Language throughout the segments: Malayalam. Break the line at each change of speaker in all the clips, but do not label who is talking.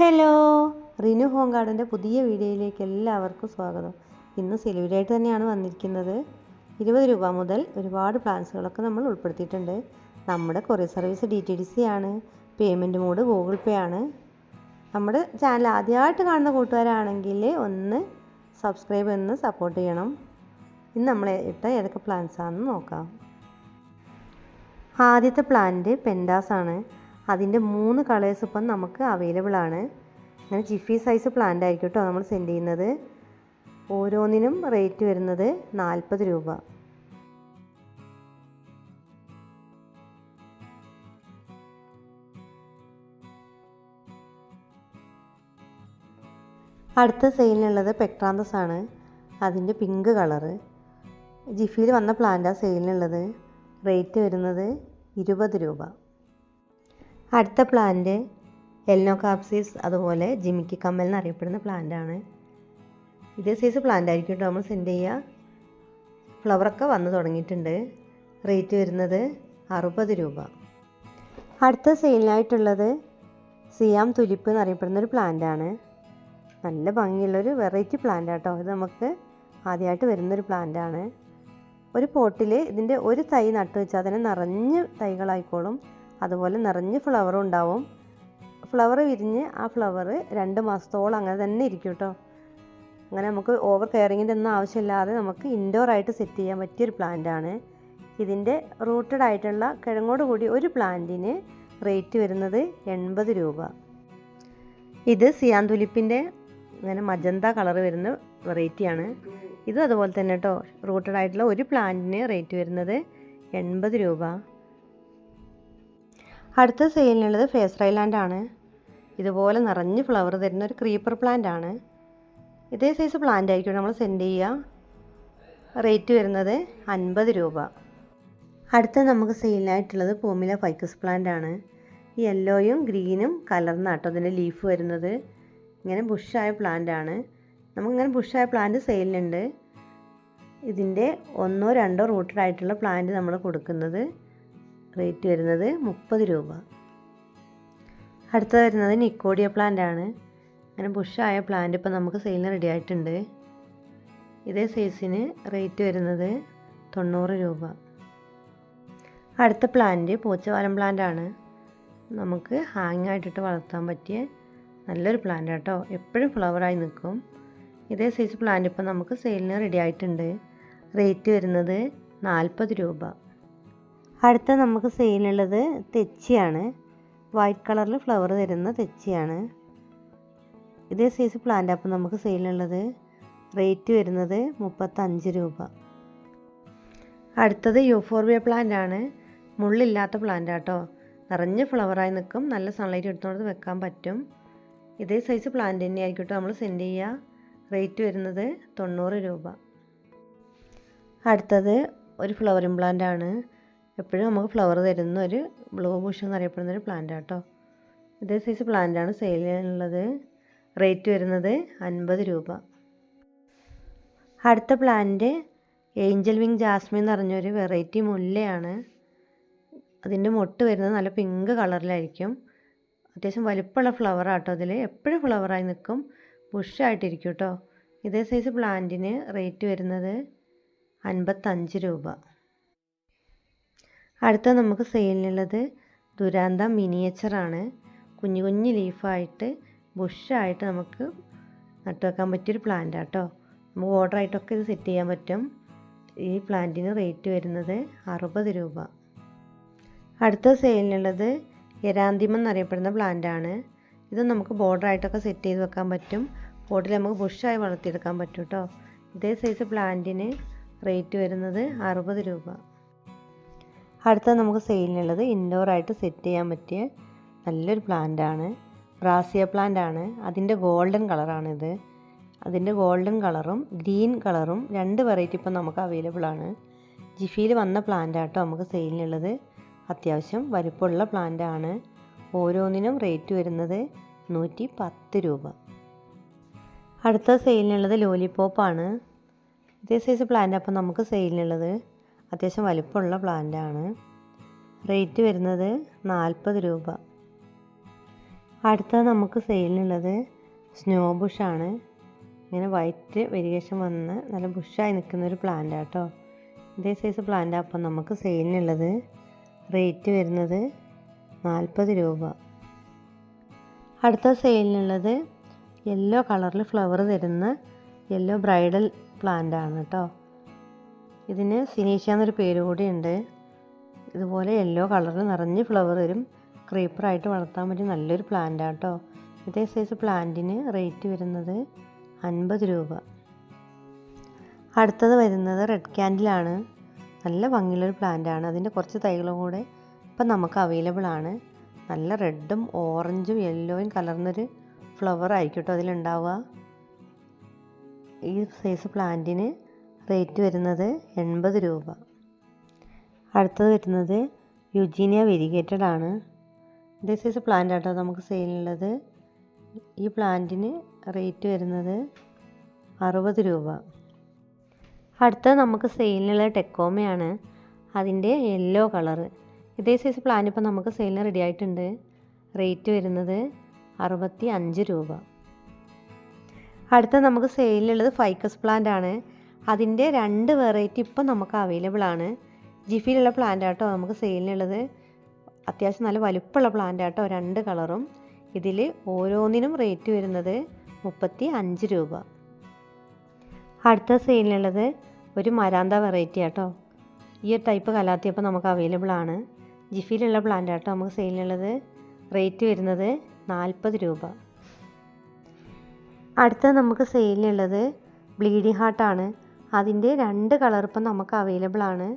ഹലോ റിനു ഹോം ഗാർഡന്റെ പുതിയ വീഡിയോയിലേക്ക് എല്ലാവർക്കും സ്വാഗതം. ഇന്ന് സെലിബ്രേറ്റ് തന്നെയാണ് വന്നിരിക്കുന്നത്. ഇരുപത് രൂപ മുതൽ ഒരുപാട് പ്ലാൻസുകളൊക്കെ നമ്മൾ ഉൾപ്പെടുത്തിയിട്ടുണ്ട്. നമ്മുടെ courier service D T D C ആണ് പേയ്മെന്റ് മോഡ് ഗൂഗിൾ പേ ആണ്. നമ്മുടെ ചാനൽ ആദ്യമായിട്ട് കാണുന്ന കൂട്ടുകാരാണെങ്കിൽ ഒന്ന് സബ്സ്ക്രൈബ് എന്ന് സപ്പോർട്ട് ചെയ്യണം. ഇന്ന് നമ്മൾ ഇട്ട ഏതൊക്കെ പ്ലാൻസ് ആണെന്ന് നോക്കാം. ആദ്യത്തെ പ്ലാന്റ് പെൻഡാസ് ആണ്. അതിന്റെ മൂന്ന് കളേഴ്സ് ഇപ്പം നമുക്ക് അവൈലബിൾ ആണ്. അങ്ങനെ ജിഫി സൈസ് പ്ലാന്റ് ആയിരിക്കും കേട്ടോ നമ്മൾ സെൻഡ് ചെയ്യുന്നത്. ഓരോന്നിനും റേറ്റ് വരുന്നത് നാൽപ്പത് രൂപ. അടുത്ത സെയിലിനുള്ളത് പെക്ട്രാന്തസ് ആണ്. അതിന്റെ പിങ്ക് കളറ് ജിഫിയിൽ വന്ന പ്ലാന്റാണ് സെയിലിനുള്ളത് റേറ്റ് വരുന്നത് ഇരുപത് രൂപ. അടുത്ത പ്ലാന്റ് എൽനോകാപ്സിസ് അതുപോലെ ജിമിക്കി കമ്മൽ എന്നറിയപ്പെടുന്ന പ്ലാന്റാണ് ഇതേ സൈസ് പ്ലാന്റ് ആയിരിക്കും കേട്ടോ നമ്മൾ സെൻഡ് ചെയ്യുക ഫ്ലവറൊക്കെ വന്നു തുടങ്ങിയിട്ടുണ്ട്. റേറ്റ് വരുന്നത് അറുപത് രൂപ. അടുത്ത സെയിലിനായിട്ടുള്ളത് സിയാം തുലിപ്പ് എന്നറിയപ്പെടുന്ന ഒരു പ്ലാന്റാണ് നല്ല ഭംഗിയുള്ളൊരു വെറൈറ്റി പ്ലാന്റ് കേട്ടോ ഇത് നമുക്ക് ആദ്യമായിട്ട് വരുന്നൊരു പ്ലാന്റാണ് ഒരു പോട്ടിൽ ഇതിന്റെ ഒരു തൈ നട്ട് വെച്ചാൽ തന്നെ നിറഞ്ഞ് തൈകളായിക്കോളും. അതുപോലെ നിറഞ്ഞ് ഫ്ലവറും ഉണ്ടാവും. ഫ്ലവർ വിരിഞ്ഞ് ആ ഫ്ലവർ രണ്ട് മാസത്തോളം അങ്ങനെ തന്നെ ഇരിക്കും കേട്ടോ അങ്ങനെ നമുക്ക് ഓവർ കെയറിങ്ങിന്റെ ഒന്നും ആവശ്യമില്ലാതെ നമുക്ക് ഇൻഡോർ ആയിട്ട് സെറ്റ് ചെയ്യാൻ പറ്റിയൊരു പ്ലാന്റാണ് ഇതിന്റെ റൂട്ടഡ് ആയിട്ടുള്ള കിഴങ്ങോട് കൂടി ഒരു പ്ലാന്റിന് റേറ്റ് വരുന്നത് എൺപത് രൂപ. ഇത് സിയാൻ തുലിപ്പിന്റെ ഇങ്ങനെ മജന്ത കളർ വരുന്ന വെറൈറ്റിയാണ് ഇത് അതുപോലെ തന്നെ കേട്ടോ റൂട്ടഡ് ആയിട്ടുള്ള ഒരു പ്ലാന്റിന് റേറ്റ് വരുന്നത് എൺപത് രൂപ. അടുത്ത സെയിലിനുള്ളത് ഫേസ് ആണ്. ഇതുപോലെ നിറഞ്ഞ് ഫ്ലവർ തരുന്ന ഒരു ക്രീപ്പർ പ്ലാന്റ് ആണ്. ഇതേ സൈസ് പ്ലാന്റ് ആയിരിക്കും നമ്മൾ സെൻഡ് ചെയ്യുക. റേറ്റ് വരുന്നത് അൻപത് രൂപ. അടുത്ത നമുക്ക് സെയിലിനായിട്ടുള്ളത് പൂമില ഫൈക്കസ് പ്ലാന്റ് ആണ്. യെല്ലോയും ഗ്രീനും കലർന്നാട്ടോ അതിന്റെ ലീഫ് വരുന്നത്. ഇങ്ങനെ ബുഷായ പ്ലാന്റ് ആണ്. നമുക്കിങ്ങനെ ബുഷായ പ്ലാന്റ് സെയിലുണ്ട് ഇതിന്റെ ഒന്നോ രണ്ടോ റൂട്ടഡ് ആയിട്ടുള്ള പ്ലാന്റ് നമ്മൾ കൊടുക്കുന്നത്. റേറ്റ് വരുന്നത് മുപ്പത് രൂപ. അടുത്തത് വരുന്നത് നിക്കോഡിയ പ്ലാന്റ് ആണ്. അങ്ങനെ ബുഷായ പ്ലാന്റ് ഇപ്പം നമുക്ക് സെയിലിന് റെഡി ആയിട്ടുണ്ട്. ഇതേ സൈസിന് റേറ്റ് വരുന്നത് തൊണ്ണൂറ് രൂപ. അടുത്ത പ്ലാന്റ് പൂച്ചവാലം പ്ലാന്റ് ആണ്. നമുക്ക് ഹാങ് ആയിട്ടിട്ട് വളർത്താൻ പറ്റിയ നല്ലൊരു പ്ലാന്റ് കേട്ടോ എപ്പോഴും ഫ്ലവറായി നിൽക്കും ഇതേ സൈസ് പ്ലാന്റ് ഇപ്പം നമുക്ക് സെയിലിന് റെഡി ആയിട്ടുണ്ട്. റേറ്റ് വരുന്നത് നാൽപ്പത് രൂപ. അടുത്ത നമുക്ക് സെയിലുള്ളത് തെച്ചിയാണ്. വൈറ്റ് കളറിൽ ഫ്ലവർ തരുന്ന തെച്ചിയാണ്. ഇതേ സൈസ് പ്ലാന്റ് അപ്പം നമുക്ക് സെയിലുള്ളത് റേറ്റ് വരുന്നത് മുപ്പത്തഞ്ച് രൂപ. അടുത്തത് യൂഫോർബിയ പ്ലാന്റ് ആണ്. മുള്ളില്ലാത്ത പ്ലാന്റ് ആട്ടോ. നിറഞ്ഞ് ഫ്ലവറായി നിൽക്കും നല്ല സൺലൈറ്റ് എടുത്തുകൊണ്ട് വെക്കാൻ പറ്റും. ഇതേ സൈസ് പ്ലാന്റ് തന്നെ ആയിരിക്കും നമ്മൾ സെൻഡ് ചെയ്യുക റേറ്റ് വരുന്നത് തൊണ്ണൂറ് രൂപ. അടുത്തത് ഒരു ഫ്ലവറിംഗ് പ്ലാന്റ് ആണ്. എപ്പോഴും നമുക്ക് ഫ്ലവർ തരുന്ന ഒരു ബ്ലൂ ബുഷ് എന്നറിയപ്പെടുന്ന ഒരു പ്ലാന്റ് കേട്ടോ ഇതേ സൈസ് പ്ലാന്റാണ് ചെയ്യാനുള്ളത്. റേറ്റ് വരുന്നത് അൻപത് രൂപ. അടുത്ത പ്ലാന്റ് ഏഞ്ചൽ വിങ് ജാസ്മിൻ എന്ന് പറഞ്ഞൊരു വെറൈറ്റി മുല്ലയാണ്. അതിന്റെ മൊട്ട് വരുന്നത് നല്ല പിങ്ക് കളറിലായിരിക്കും അത്യാവശ്യം വലുപ്പമുള്ള ഫ്ലവർ ആട്ടോ അതിൽ എപ്പോഴും ഫ്ലവറായി നിൽക്കും ബുഷായിട്ടിരിക്കും കേട്ടോ ഇതേ സൈസ് പ്ലാന്റിന് റേറ്റ് വരുന്നത് അൻപത്തഞ്ച് രൂപ. അടുത്ത നമുക്ക് സെയിലിനുള്ളത് ദുരാന്ത മിനിയേച്ചറാണ്. കുഞ്ഞു കുഞ്ഞു ലീഫായിട്ട് ബുഷായിട്ട് നമുക്ക് നട്ടുവെക്കാൻ പറ്റിയൊരു പ്ലാന്റ് ആട്ടോ. നമുക്ക് ഓർഡറായിട്ടൊക്കെ ഇത് സെറ്റ് ചെയ്യാൻ പറ്റും. ഈ പ്ലാന്റിന് റേറ്റ് വരുന്നത് അറുപത് രൂപ. അടുത്ത സെയിലിനുള്ളത് എരാന്തിമം എന്നറിയപ്പെടുന്ന പ്ലാന്റ് ആണ്. ഇത് നമുക്ക് ബോർഡറായിട്ടൊക്കെ സെറ്റ് ചെയ്ത് വെക്കാൻ പറ്റും. ബോർഡിൽ നമുക്ക് ബുഷായി വളർത്തിയെടുക്കാൻ പറ്റും കേട്ടോ ഇതേ സൈസ് പ്ലാന്റിന് റേറ്റ് വരുന്നത് അറുപത് രൂപ. അടുത്ത നമുക്ക് സെയിലിനുള്ളത് ഇൻഡോറായിട്ട് സെറ്റ് ചെയ്യാൻ പറ്റിയ നല്ലൊരു പ്ലാന്റ് ആണ് ബ്രാസിയ പ്ലാന്റ് ആണ് അതിന്റെ ഗോൾഡൻ കളറാണിത്. അതിന്റെ ഗോൾഡൻ കളറും ഗ്രീൻ കളറും രണ്ട് വെറൈറ്റി ഇപ്പം നമുക്ക് അവൈലബിൾ ആണ്. ജിഫിയിൽ വന്ന പ്ലാന്റ് ആട്ടോ നമുക്ക് സെയിലിനുള്ളത്. അത്യാവശ്യം വലുപ്പമുള്ള പ്ലാന്റ് ആണ് ഓരോന്നിനും റേറ്റ് വരുന്നത് നൂറ്റി പത്ത് രൂപ. അടുത്ത സെയിലിനുള്ളത് ലോലിപ്പോപ്പാണ് ഇതേ സൈസ് പ്ലാന്റ് അപ്പം നമുക്ക് സെയിലിനുള്ളത്. അത്യാവശ്യം വലിപ്പമുള്ള പ്ലാന്റ് ആണ് റേറ്റ് വരുന്നത് നാൽപ്പത് രൂപ. അടുത്തത് നമുക്ക് സെയിലിനുള്ളത് സ്നോ ബുഷാണ്. ഇങ്ങനെ വൈറ്റ് വെരിയേഷൻ വന്ന് നല്ല ബുഷായി നിൽക്കുന്ന ഒരു പ്ലാന്റ് കേട്ടോ ഇതേ സൈസ് പ്ലാന്റ് അപ്പം നമുക്ക് സെയിലിനുള്ളത്. റേറ്റ് വരുന്നത് നാൽപ്പത് രൂപ. അടുത്ത സെയിലിനുള്ളത് യെല്ലോ കളറിൽ ഫ്ലവർ തരുന്ന യെല്ലോ ബ്രൈഡൽ പ്ലാന്റ് ആണ് കേട്ടോ. ഇതിന് സിനീഷ്യ എന്നൊരു പേര് കൂടിയുണ്ട്. ഇതുപോലെ യെല്ലോ കളറിൽ നിറഞ്ഞ് ഫ്ലവർ വരും ക്രീപ്പറായിട്ട് വളർത്താൻ പറ്റിയ നല്ലൊരു പ്ലാന്റ് ആട്ടോ. ഇതേ സൈസ് പ്ലാന്റിന് റേറ്റ് വരുന്നത് അൻപത് രൂപ. അടുത്തത് വരുന്നത് റെഡ് ക്യാൻഡിലാണ് നല്ല ഭംഗിയുള്ളൊരു പ്ലാന്റ് ആണ്. അതിന്റെ കുറച്ച് തൈകളും കൂടെ ഇപ്പം നമുക്ക് അവൈലബിൾ ആണ്. നല്ല റെഡും ഓറഞ്ചും യെല്ലോയും കലർന്നൊരു ഫ്ലവർ ആയിരിക്കും കേട്ടോ അതിലുണ്ടാവുക. ഈ സൈസ് പ്ലാന്റിന് റേറ്റ് വരുന്നത് എൺപത് രൂപ. അടുത്തത് വരുന്നത് യുജീനിയ വെരിഗേറ്റഡ് ആണ്. ദിസ് ഈസ് പ്ലാന്റ് ആട്ടോ നമുക്ക് സെയിലുള്ളത് ഈ പ്ലാന്റിന് റേറ്റ് വരുന്നത് അറുപത് രൂപ. അടുത്തത് നമുക്ക് സെയിലിനുള്ള ടെക്കോമയാണ്. അതിന്റെ യെല്ലോ കളറ് ഇതേ സൈസ് പ്ലാൻ ഇപ്പം നമുക്ക് സെയിലിന് റെഡി ആയിട്ടുണ്ട്. റേറ്റ് വരുന്നത് അറുപത്തി അഞ്ച് രൂപ. അടുത്ത നമുക്ക് സെയിലിനുള്ളത് ഫൈക്കസ് പ്ലാന്റ് ആണ്. അതിന്റെ രണ്ട് വെറൈറ്റി ഇപ്പം നമുക്ക് അവൈലബിൾ ആണ്. ജിഫിയിലുള്ള പ്ലാന്റ് ആട്ടോ നമുക്ക് സെയിലിനുള്ളത് അത്യാവശ്യം നല്ല വലുപ്പമുള്ള പ്ലാന്റ് ആട്ടോ രണ്ട് കളറും ഇതിൽ ഓരോന്നിനും റേറ്റ് വരുന്നത് മുപ്പത്തി അഞ്ച് രൂപ. അടുത്ത സെയിലിനുള്ളത് ഒരു മരാന്ത വെറൈറ്റി ആട്ടോ. ഈ ഒരു ടൈപ്പ് കലാത്തിയപ്പോൾ നമുക്ക് അവൈലബിൾ ആണ്. ജിഫിയിലുള്ള പ്ലാന്റ് ആട്ടോ നമുക്ക് സെയിലിനുള്ളത് റേറ്റ് വരുന്നത് നാൽപ്പത് രൂപ. അടുത്ത നമുക്ക് സെയിലിനുള്ളത് ബ്ലീഡിങ് ഹാർട്ടാണ് അതിന്റെ രണ്ട് കളർ നമുക്ക് അവൈലബിൾ ആണ്.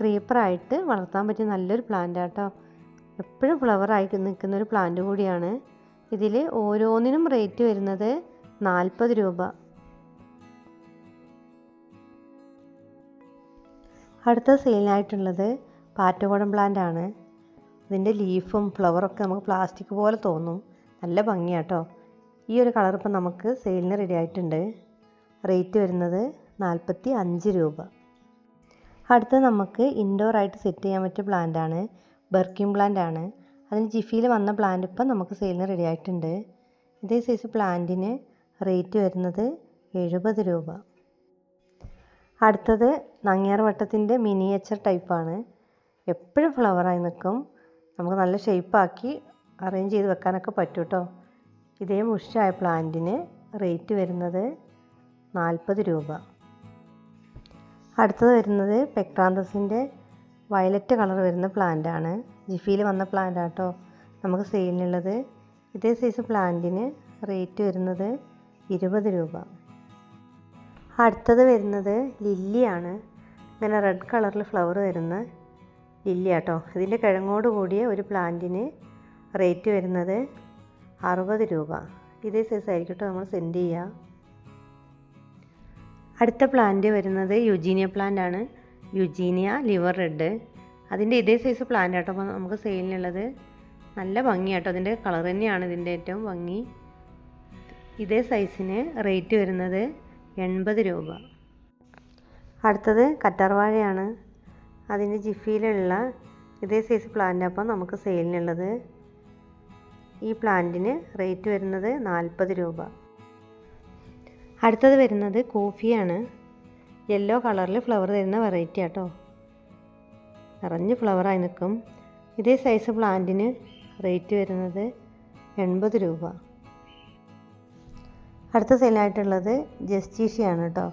ക്രീപ്പറായിട്ട് വളർത്താൻ പറ്റിയ നല്ലൊരു പ്ലാന്റ് ആട്ടോ. എപ്പോഴും ഫ്ലവറായിട്ട് നിൽക്കുന്ന ഒരു പ്ലാന്റ് കൂടിയാണ്. ഇതിൽ ഓരോന്നിനും റേറ്റ് വരുന്നത് നാൽപ്പത് രൂപ. അടുത്ത സെയിലിനായിട്ടുള്ളത് പാറ്റകോടം പ്ലാന്റ് ആണ്. ഇതിന്റെ ലീഫും ഫ്ലവറൊക്കെ നമുക്ക് പ്ലാസ്റ്റിക് പോലെ തോന്നും. നല്ല ഭംഗിയാട്ടോ. ഈ ഒരു കളർ ഇപ്പം നമുക്ക് സെയിലിന് റെഡി ആയിട്ടുണ്ട്. റേറ്റ് വരുന്നത് നാൽപ്പത്തി അഞ്ച് രൂപ. അടുത്ത നമുക്ക് ഇൻഡോർ ആയിട്ട് സെറ്റ് ചെയ്യാൻ പറ്റിയ പ്ലാന്റ് ആണ്. ബർക്കിംഗ് പ്ലാന്റ് ആണ്. അതിന് ജിഫിയിൽ വന്ന പ്ലാന്റ് ഇപ്പം നമുക്ക് സെയിലിന് റെഡി ആയിട്ടുണ്ട്. ഇതേ സൈസ് പ്ലാന്റിന് റേറ്റ് വരുന്നത് എഴുപത് രൂപ. അടുത്തത് നങ്ങിയാർ വട്ടത്തിന്റെ മിനിയേച്ചർ ടൈപ്പാണ് എപ്പോഴും ഫ്ലവറായി നിൽക്കും. നമുക്ക് നല്ല ഷേപ്പാക്കി അറേഞ്ച് ചെയ്ത് വെക്കാനൊക്കെ പറ്റും കേട്ടോ ഇതേ മുഷായ പ്ലാന്റിന് റേറ്റ് വരുന്നത് നാൽപ്പത് രൂപ. അടുത്തത് വരുന്നത് പെക്ട്രാന്തസിന്റെ വയലറ്റ് കളർ വരുന്ന പ്ലാന്റ് ആണ്. ജിഫിയിൽ വന്ന പ്ലാന്റ് ആട്ടോ നമുക്ക് സെയിലിനുള്ളത് ഇതേ സൈസ് പ്ലാന്റിന് റേറ്റ് വരുന്നത് ഇരുപത് രൂപ. അടുത്തത് വരുന്നത് ലില്ലിയാണ്. ഇങ്ങനെ റെഡ് കളറിൽ ഫ്ലവർ വരുന്ന ലില്ലി ആട്ടോ ഇതിന്റെ കിഴങ്ങോട് കൂടിയ ഒരു പ്ലാന്റിന് റേറ്റ് വരുന്നത് അറുപത് രൂപ. ഇതേ സൈസ് ആയിരിക്കും കേട്ടോ നമ്മൾ സെൻഡ് ചെയ്യുക അടുത്ത പ്ലാന്റ് വരുന്നത് യുജീനിയ പ്ലാന്റ് ആണ്. യുജീനിയ ലിവർ റെഡ് അതിന്റെ ഇതേ സൈസ് പ്ലാന്റ് ആട്ടോ. അപ്പോൾ നമുക്ക് സെയിലിനുള്ളത് നല്ല ഭംഗിയാട്ടോ. അതിന്റെ കളർ തന്നെയാണ് ഇതിന്റെ ഏറ്റവും ഭംഗി. ഇതേ സൈസിന് റേറ്റ് വരുന്നത് എൺപത് രൂപ. അടുത്തത് കറ്റാർവാഴയാണ്. അതിന്റെ ജിഫിയിലുള്ള ഇതേ സൈസ് പ്ലാന്റ് അപ്പം നമുക്ക് സെയിലിനുള്ളത് ഈ പ്ലാന്റിന് റേറ്റ് വരുന്നത് നാൽപ്പത് രൂപ. അടുത്തത് വരുന്നത് കോഫിയാണ്. യെല്ലോ കളറിൽ ഫ്ലവർ തരുന്ന വെറൈറ്റി ആട്ടോ. നിറഞ്ഞ് ഫ്ലവറായി നിൽക്കും ഇതേ സൈസ് പ്ലാന്റിന് റേറ്റ് വരുന്നത് എൺപത് രൂപ. അടുത്ത സെയിലായിട്ടുള്ളത് ജസ്റ്റീഷ്യയാണ് കേട്ടോ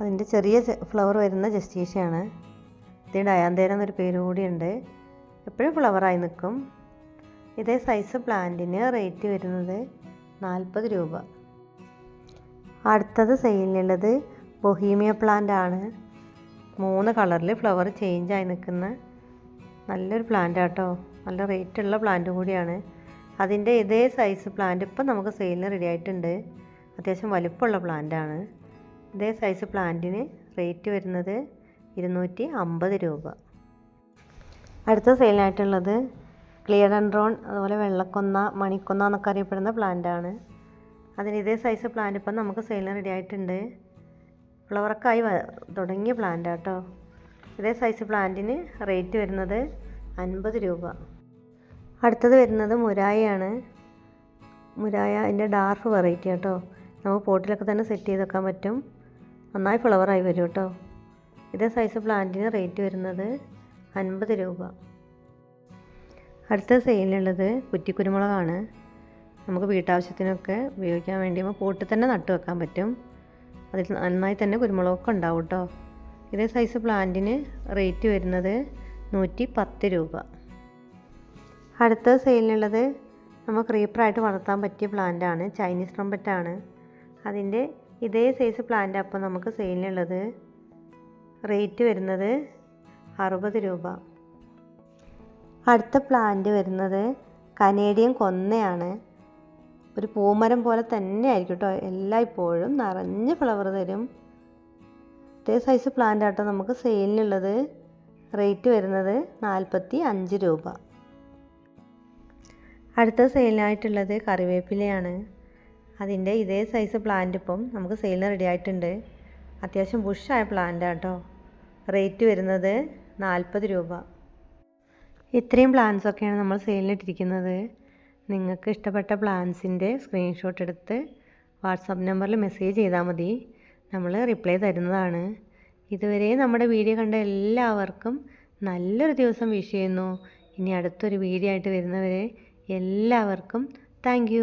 അതിന്റെ ചെറിയ ഫ്ലവർ വരുന്ന ജസ്റ്റീഷ്യയാണ്. ഇത് ഡയാന്തേര എന്നൊരു പേര് കൂടിയുണ്ട്. എപ്പോഴും ഫ്ലവറായി നിൽക്കും ഇതേ സൈസ് പ്ലാന്റിന് റേറ്റ് വരുന്നത് നാൽപ്പത് രൂപ. അടുത്തത് സെയിലിനുള്ളത് ബൊഹീമിയ പ്ലാന്റ് ആണ് മൂന്ന് കളറിൽ ഫ്ലവർ ചേഞ്ച് ആയി നിൽക്കുന്ന നല്ലൊരു പ്ലാന്റ് ആട്ടോ നല്ല റേറ്റുള്ള പ്ലാന്റ് കൂടിയാണ്. അതിന്റെ ഇതേ സൈസ് പ്ലാന്റ് ഇപ്പം നമുക്ക് സെയിലിന് റെഡി ആയിട്ടുണ്ട്. അത്യാവശ്യം വലുപ്പമുള്ള പ്ലാന്റ് ആണ് ഇതേ സൈസ് പ്ലാന്റിന് റേറ്റ് വരുന്നത് ഇരുന്നൂറ്റി അമ്പത് രൂപ. അടുത്ത സെയിലായിട്ടുള്ളത് ക്ലിയർ ആൻഡ് റോൺ അതുപോലെ വെള്ളക്കൊന്ന മണിക്കൊന്ന എന്നൊക്കെ അറിയപ്പെടുന്ന പ്ലാന്റാണ്. അതിന് ഇതേ സൈസ് പ്ലാന്റ് ഇപ്പം നമുക്ക് സെയിലിന് റെഡി ആയിട്ടുണ്ട്. ഫ്ലവർക്കായി തുടങ്ങിയ പ്ലാന്റ് കേട്ടോ ഇതേ സൈസ് പ്ലാന്റിന് റേറ്റ് വരുന്നത് അൻപത് രൂപ. അടുത്തത് വരുന്നത് മുരായയാണ് മുരായ അതിന്റെ ഡാർക്ക് വെറൈറ്റി കേട്ടോ നമുക്ക് പോട്ടിലൊക്കെ തന്നെ സെറ്റ് ചെയ്ത് വെക്കാൻ പറ്റും. നന്നായി ഫ്ലവറായി വരും കേട്ടോ ഇതേ സൈസ് പ്ലാന്റിന് റേറ്റ് വരുന്നത് അൻപത് രൂപ. അടുത്ത സെയിലുള്ളത് കുറ്റിക്കുരുമുളകാണ്. നമുക്ക് വീട്ടാവശ്യത്തിനൊക്കെ ഉപയോഗിക്കാൻ വേണ്ടി നമ്മൾ പോട്ടിൽ തന്നെ നട്ടു വെക്കാൻ പറ്റും. അതിൽ നന്നായി തന്നെ കുരുമുളകൊക്കെ ഉണ്ടാവും കേട്ടോ ഇതേ സൈസ് പ്ലാന്റിന് റേറ്റ് വരുന്നത് നൂറ്റി പത്ത് രൂപ. അടുത്ത സെയിലിനുള്ളത് നമ്മൾ ക്രീപ്പറായിട്ട് വളർത്താൻ പറ്റിയ പ്ലാന്റാണ് ചൈനീസ് ട്രംപറ്റാണ് അതിന്റെ ഇതേ സൈസ് പ്ലാന്റ് അപ്പം നമുക്ക് സെയിലിനുള്ളത് റേറ്റ് വരുന്നത് അറുപത് രൂപ. അടുത്ത പ്ലാന്റ് വരുന്നത് കനേഡിയൻ കൊന്നയാണ്. ഒരു പൂമരം പോലെ തന്നെ ആയിരിക്കും കേട്ടോ എല്ലായ്പ്പോഴും നിറഞ്ഞ് ഫ്ലവർ തരും. ഇതേ സൈസ് പ്ലാന്റ് ആട്ടോ നമുക്ക് സെയിലിനുള്ളത് റേറ്റ് വരുന്നത് നാൽപ്പത്തി അഞ്ച് രൂപ. അടുത്ത സെയിലിനായിട്ടുള്ളത് കറിവേപ്പിലയാണ്. അതിന്റെ ഇതേ സൈസ് പ്ലാന്റ് ഇപ്പം നമുക്ക് സെയിലിന് റെഡി ആയിട്ടുണ്ട്. അത്യാവശ്യം ബുഷായ പ്ലാന്റ് ആട്ടോ. റേറ്റ് വരുന്നത് നാൽപ്പത് രൂപ. ഇത്രയും പ്ലാന്റ്സൊക്കെയാണ് നമ്മൾ സെയിലിനിട്ടിരിക്കുന്നത് നിങ്ങൾക്ക് ഇഷ്ടപ്പെട്ട പ്ലാൻസിന്റെ സ്ക്രീൻഷോട്ട് എടുത്ത് വാട്സാപ്പ് നമ്പറിൽ മെസ്സേജ് ചെയ്താൽ മതി. നമ്മൾ റിപ്ലൈ തരുന്നതാണ്. ഇതുവരെ നമ്മുടെ വീഡിയോ കണ്ട എല്ലാവർക്കും നല്ലൊരു ദിവസം വിഷ് ചെയ്യുന്നു. ഇനി അടുത്തൊരു വീഡിയോ ആയിട്ട് വരുന്നവരെ എല്ലാവർക്കും താങ്ക്